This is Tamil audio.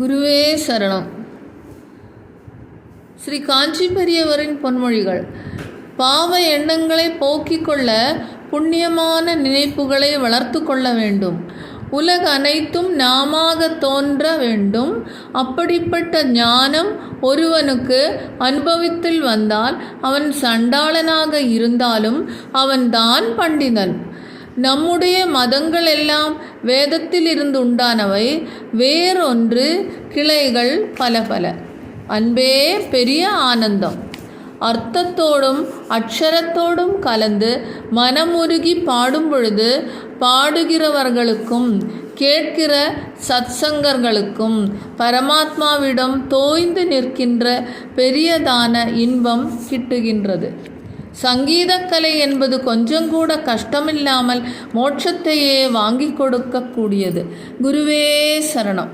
குருவே சரணம். ஸ்ரீ காஞ்சி பெரியவரின் பொன்மொழிகள். பாவ எண்ணங்களை போக்கிக் கொள்ள புண்ணியமான நினைப்புகளை வளர்த்து கொள்ள வேண்டும். உலக அனைத்தும் நாமாக தோன்ற வேண்டும். அப்படிப்பட்ட ஞானம் ஒருவனுக்கு அனுபவத்தில் வந்தால் அவன் சண்டாளனாக இருந்தாலும் அவன் தான் பண்டிதன். நம்முடைய மதங்கள் எல்லாம் வேதத்தில் இருந்து உண்டானவை வேறொன்று கிளைகள் பல பல. அன்பே பெரிய ஆனந்தம். அர்த்தத்தோடும் அக்ஷரத்தோடும் கலந்து மனமுருகி பாடும் பொழுது பாடுகிறவர்களுக்கும் கேட்கிற சத்சங்கர்களுக்கும் பரமாத்மாவிடம் தோய்ந்து நிற்கின்ற பெரியதான இன்பம் கிட்டுகின்றது. சங்கீதக்கலை என்பது கொஞ்சம் கூட கஷ்டமில்லாமல் மோட்சத்தையே வாங்கி கொடுக்கக்கூடியது. குருவே சரணம்.